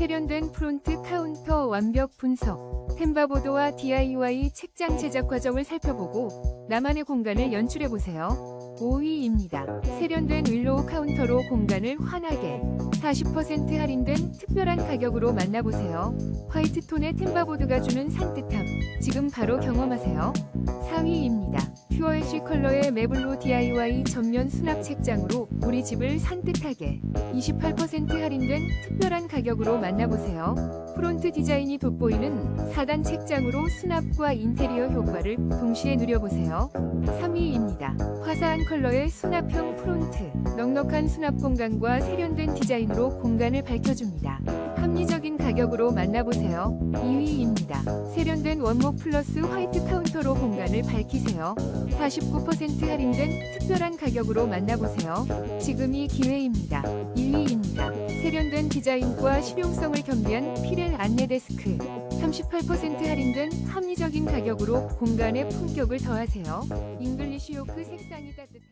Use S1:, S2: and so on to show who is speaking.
S1: 세련된 프론트 카운터 완벽 분석, 템바보드와 DIY 책장 제작 과정을 살펴보고 나만의 공간을 연출해보세요. 5위입니다. 세련된 윌로우 카운터로 공간을 환하게 40% 할인된 특별한 가격으로 만나보세요. 화이트 톤의 템바보드가 주는 산뜻함, 지금 바로 경험하세요. 4위입니다. 퓨어 애쉬 컬러의 매블로 DIY 전면 수납 책장으로 우리 집을 산뜻하게 28% 할인된 특별한 가격으로 만나보세요. 프론트 디자인이 돋보이는 4단 책장으로 수납과 인테리어 효과를 동시에 누려보세요. 3위입니다. 화사한 컬러의 수납형 프론트. 넉넉한 수납 공간과 세련된 디자인으로 공간을 밝혀줍니다. 합리적인 가격으로 만나보세요. 2위입니다. 세련된 원목 플러스 화이트 카운터로 공간을 밝히세요. 49% 할인된 특별한 가격으로 만나보세요. 지금이 기회입니다. 1위입니다. 세련된 디자인과 실용성을 겸비한 피렐 안내 데스크. 38% 할인된 합리적인 가격으로 공간의 품격을 더하세요. 잉글리시 요크 색상이 따뜻한